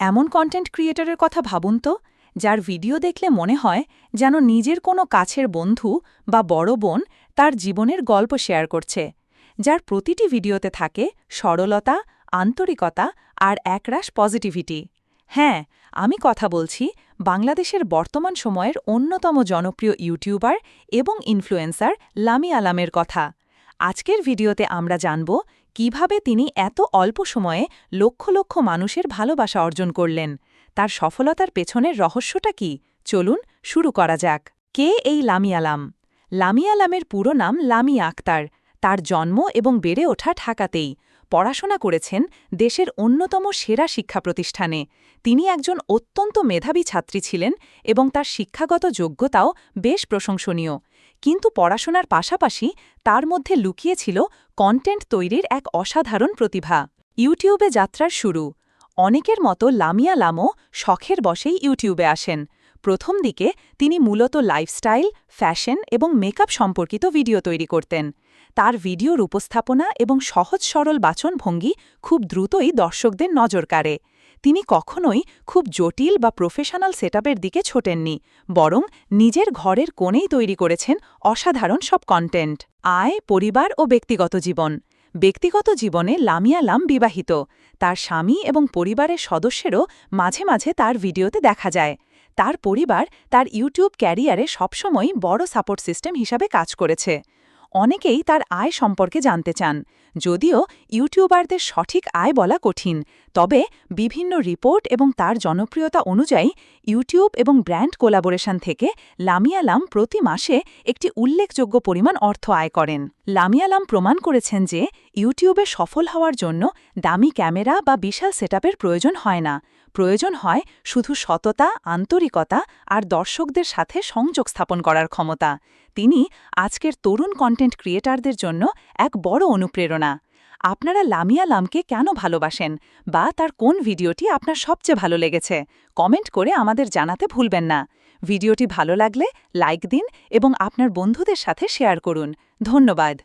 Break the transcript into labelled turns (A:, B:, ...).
A: এমন কন্টেন্ট ক্রিয়েটরের কথা ভাবুন তো, যার ভিডিও দেখলে মনে হয় যেন নিজের কোনো কাছের বন্ধু বা বড় বোন তার জীবনের গল্প শেয়ার করছে, যার প্রতিটি ভিডিওতে থাকে সরলতা, আন্তরিকতা আর একরাশ পজিটিভিটি হ্যাঁ আমি কথা বলছি বাংলাদেশের বর্তমান সময়ের অন্যতম জনপ্রিয় ইউটিউবার এবং ইনফ্লুয়েন্সার লামি আলামের কথা। আজকের ভিডিওতে আমরা জানব কীভাবে তিনি এত অল্প সময়ে লক্ষ লক্ষ মানুষের ভালোবাসা অর্জন করলেন? তার সফলতার পেছনের রহস্যটা কি? চলুন শুরু করা যাক। কে এই লামিয়ালাম? লামিয়ালামের পুরো নাম লামিয়া আক্তার তার জন্ম এবং বেড়ে ওঠা ঢাকাতেই। পড়াশোনা করেছেন দেশের অন্যতম সেরা শিক্ষা প্রতিষ্ঠানে তিনি একজন অত্যন্ত মেধাবী ছাত্রী ছিলেন এবং তার শিক্ষাগত যোগ্যতাও বেশ প্রশংসনীয়। কিন্তু পড়াশোনার পাশাপাশি তার মধ্যে লুকিয়েছিল কন্টেন্ট তৈরির এক অসাধারণ প্রতিভা। ইউটিউবে যাত্রার শুরু। অনেকের মতো লামিয়া লামও শখের বসেই ইউটিউবে আসেন। প্রথম দিকে তিনি মূলত লাইফস্টাইল, ফ্যাশন এবং মেকআপ সম্পর্কিত ভিডিও তৈরি করতেন। তার ভিডিওর উপস্থাপনা এবং সহজ সরল বাচনভঙ্গি খুব দ্রুতই দর্শকদের নজর কাড়ে। তিনি কখনোই খুব জটিল বা প্রফেশনাল সেটআপের দিকে ছোটেননি, বরং নিজের ঘরের কোণেই তৈরি করেছেন অসাধারণ সব কন্টেন্ট। আয়, পরিবার ও ব্যক্তিগত জীবন। ব্যক্তিগত জীবনে লামিয়া লাম বিবাহিত। তার স্বামী এবং পরিবারের সদস্যেরও মাঝে মাঝে তার ভিডিওতে দেখা যায়। তার পরিবার তার ইউটিউব ক্যারিয়ারে সবসময় বড় সাপোর্ট সিস্টেম হিসাবে কাজ করেছে। অনেকেই তার আয় সম্পর্কে জানতে চান, যদিও ইউটিউবারদের সঠিক আয় বলা কঠিন। তবে বিভিন্ন রিপোর্ট এবং তার জনপ্রিয়তা অনুযায়ী ইউটিউব এবং ব্র্যান্ড কোলাবোরেশন থেকে লামিয়ালাম প্রতি মাসে একটি উল্লেখযোগ্য পরিমাণ অর্থ আয় করেন। লামিয়ালাম প্রমাণ করেছেন যে ইউটিউবে সফল হওয়ার জন্য দামি ক্যামেরা বা বিশাল সেটআপের প্রয়োজন হয় না। প্রয়োজন হয় শুধু সততা, আন্তরিকতা আর দর্শকদের সাথে সংযোগ স্থাপন করার ক্ষমতা। তিনি আজকের তরুণ কন্টেন্ট ক্রিয়েটারদের জন্য এক বড় অনুপ্রেরণা। আপনারা লামিয়া লামকে কেন ভালোবাসেন? বা তার কোন ভিডিওটি আপনার সবচেয়ে ভালো লেগেছে? কমেন্ট করে আমাদের জানাতে ভুলবেন না। ভিডিওটি ভালো লাগলে লাইক দিন এবং আপনার বন্ধুদের সাথে শেয়ার করুন। ধন্যবাদ।